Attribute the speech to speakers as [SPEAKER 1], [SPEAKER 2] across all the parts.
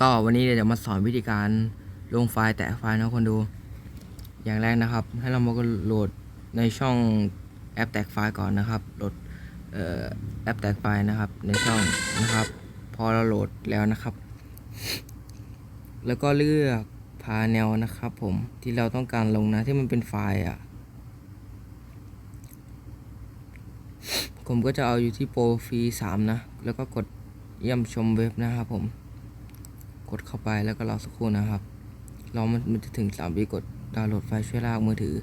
[SPEAKER 1] ก็วันนี้เดี๋ยวจะมาสอนวิธีการลงไฟล์แตะไฟล์นะคนดู อย่างแรกนะครับ ให้เรามาก็โหลดในช่องแอปแตกไฟล์ก่อนนะครับ โหลดออแอปแตกไฟล์นะครับ ในช่องนะครับ พอเราโหลดแล้วนะครับ แล้วก็เลือกพาแนวนะครับ ผมที่เราต้องการลงนะที่มันเป็นไฟล์อะผมก็จะเอาอยู่ที่โปรฟรีสามนะ แล้วก็กดเยี่ยมชมเว็บนะครับผม กดเข้าไปแล้วก็รอสักครู่นะครับรอมันมันจะถึงสามวิกดดาวน์โหลดไฟล์ช่วยลากมือถือ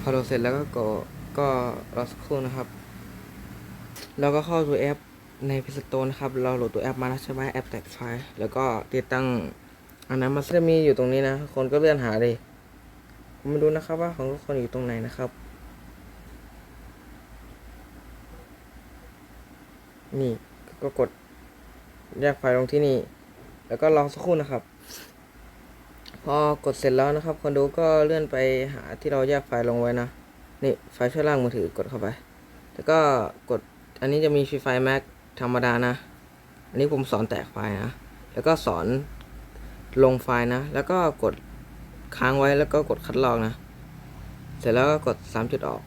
[SPEAKER 1] พอโหลดเสร็จแล้วก็กดก็รอสักครู่นะครับแล้วก็เข้าตัวแอปใน Play Store นะครับ เราโหลดตัวแอปมาแล้วใช่ไหมแอปแตกไฟล์แล้วก็ติดตั้งอันนั้นมันจะมีอยู่ตรงนี้นะ คนก็เลื่อนหาเลยผมมาดูนะครับว่าของทุกคนอยู่ตรงไหนนะครับ นี่ ก็กดแยกไฟล์ลงที่นี่ แล้วก็รอสักครู่นะครับ พอกดเสร็จแล้วนะครับคนดูก็เลื่อนไปหาที่เราแยกไฟล์ลงไว้นะ นี่ไฟล์ช่วยล่างมือถือกดเข้าไป แล้วก็กดอันนี้จะมีไฟล์ Mac ธรรมดานะ อันนี้ผมสอนแตกไฟล์นะ แล้วก็สอนลงไฟล์นะ แล้วก็กดค้างไว้แล้วก็กดคัดลอกนะ เสร็จแล้วก็กดสามจุดออก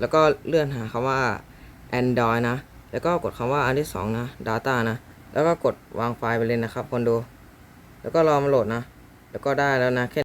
[SPEAKER 1] แล้วก็เลื่อนหาคำว่า Android นะ แล้วก็กดคำว่าอันที่สองนะ Data นะ แล้วก็กดวางไฟล์ไปเลยนะครับคนดู แล้วก็รอมาโหลดนะ แล้วก็ได้แล้วนะแค่